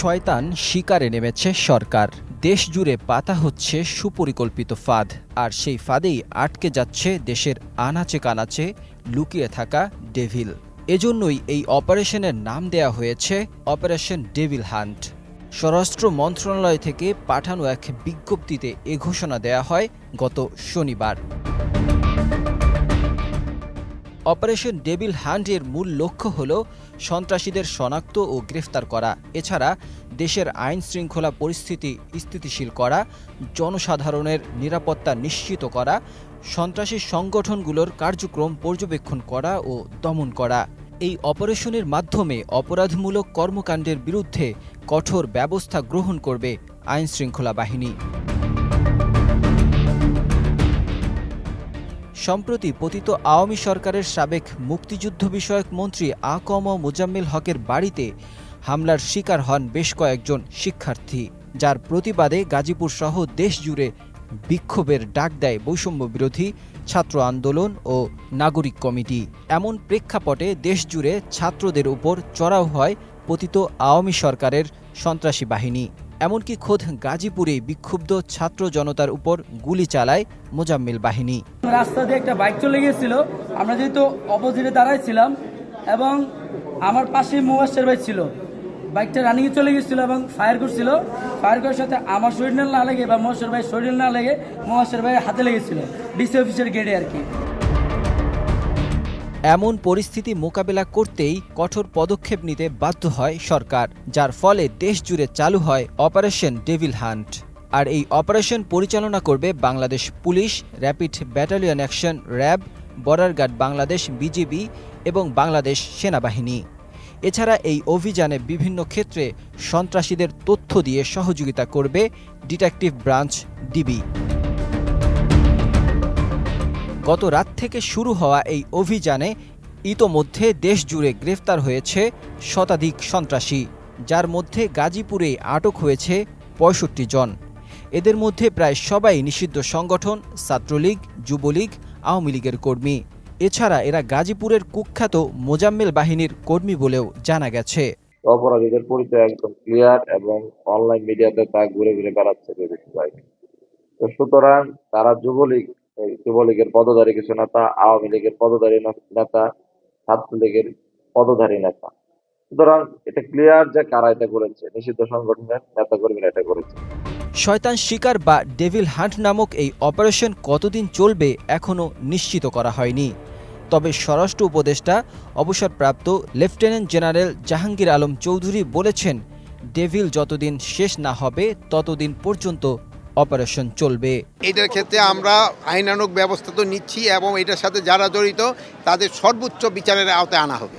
শয়তান শিকারে নেমেছে সরকার। দেশ জুড়ে পাতা হচ্ছে সুপরিকল্পিত ফাঁদ, আর সেই ফাঁদেই আটকে যাচ্ছে দেশের আনাচে কানাচে লুকিয়ে থাকা ডেভিল। এজন্যই এই অপারেশনের নাম দেয়া হয়েছে অপারেশন ডেভিল হান্ট। স্বরাষ্ট্র মন্ত্রণালয় থেকে পাঠানো এক বিজ্ঞপ্তিতে এ ঘোষণা দেয়া হয় গত শনিবার। অপারেশন ডেবিল হান্টের মূল লক্ষ্য হল সন্ত্রাসীদের শনাক্ত ও গ্রেফতার করা। এছাড়া দেশের আইন শৃঙ্খলা পরিস্থিতি স্থিতিশীল করা, জনসাধারণের নিরাপত্তা নিশ্চিত করা, সন্ত্রাসী সংগঠনগুলোর কার্যক্রম পর্যবেক্ষণ করা ও দমন করা। এই অপারেশনের মাধ্যমে অপরাধমূলক কর্মকাণ্ডের বিরুদ্ধে কঠোর ব্যবস্থা গ্রহণ করবে আইন শৃঙ্খলা বাহিনী। সম্প্রতি পতিত আওয়ামী সরকারের সাবেক মুক্তিযুদ্ধ বিষয়ক মন্ত্রী আ কম মোজাম্মেল হকের বাড়িতে হামলার শিকার হন বেশ কয়েকজন শিক্ষার্থী, যার প্রতিবাদে গাজীপুর সহ দেশজুড়ে বিক্ষোভের ডাক দেয় বৈষম্য বিরোধী, ছাত্র আন্দোলন ও নাগরিক কমিটি। এমন প্রেক্ষাপটে দেশজুড়ে ছাত্রদের উপর চড়াও হয় পতিত আওয়ামী সরকারের সন্ত্রাসী বাহিনী। এমনকি খোদ গাজীপুরে বিক্ষুব্ধ ছাত্র জনতার উপর গুলি চালায় মোজাম্মেল বাহিনী। রাস্তা দিয়ে একটা বাইক চলে গিয়েছিল। আমরা যেহেতু অপোজিটে দাঁড়াইছিলাম এবং আমার পাশে মুবাসের ভাই ছিল। বাইকটা রানিংয়ে চলে গিয়েছিল এবং ফায়ার করছিল। ফায়ার করার সাথে আমার শরীর না লেগে বা মহাশের ভাই শরীর না লেগে মহাশের ভাই হাতে লেগেছিল। ডিসি অফিসের গেটে আর কি। এমন পরিস্থিতি মোকাবেলা করতেই কঠোর পদক্ষেপ নিতে বাধ্য হয় সরকার, যার ফলে দেশ জুড়ে চালু হয় অপারেশন ডেভিল হান্ট। আর এই অপারেশন পরিচালনা করবে Bangladesh police, rapid battalion action RAB, border guard Bangladesh BGB এবং বাংলাদেশ সেনাবাহিনী। এছাড়া এই অভিযানে বিভিন্ন ক্ষেত্রে সন্ত্রাসীদের তথ্য দিয়ে সহযোগিতা করবে ডিটেকটিভ ব্রাঞ্চ ডিবি। গত রাত থেকে শুরু হওয়া এই অভিযানে ইতোমধ্যে দেশজুড়ে গ্রেফতার হয়েছে শতাধিক সন্ত্রাসী, যার মধ্যে গাজীপুরে আটক হয়েছে পঁয়ষট্টি জন। এদের মধ্যে প্রায় সবাই নিষিদ্ধ সংগঠন, ছাত্রলীগ, যুবলীগ, আওয়ামী লীগের কর্মী। এছাড়া এরা গাজীপুরের কুখ্যাত মোজাম্মেল বাহিনীর কর্মী বলেও জানা গেছে। অপরাধীদের পরিচয় একদম ক্লিয়ার এবং অনলাইন মিডিয়াতে তা ঘুরে ঘুরে বেড়াচ্ছে সুতরাং তারা যুবলীগ যুবলীগের পদধারী কিছু নেতা, আওয়ামী লীগের পদধারী নেতা, ছাত্রলীগের পদধারী নেতা। সুতরাং এটা ক্লিয়ার যে কারা এটা করেছে? নিষিদ্ধ সংগঠনের নেতা কর্মীরা এটা করেছে। শয়তান শিকার বা ডেভিল হান্ট নামক এই অপারেশন কতদিন চলবে এখনও নিশ্চিত করা হয়নি। তবে স্বরাষ্ট্র উপদেষ্টা, অবসরপ্রাপ্ত লেফটেন্যান্ট জেনারেল জাহাঙ্গীর আলম চৌধুরী বলেছেন ডেভিল যতদিন শেষ না হবে, ততদিন পর্যন্ত অপারেশন চলবে। এটার ক্ষেত্রে আমরা আইনানুক ব্যবস্থা তো নিচ্ছি এবং এটার সাথে যারা জড়িত, তাদের সর্বোচ্চ বিচারের আওতায় আনা হবে।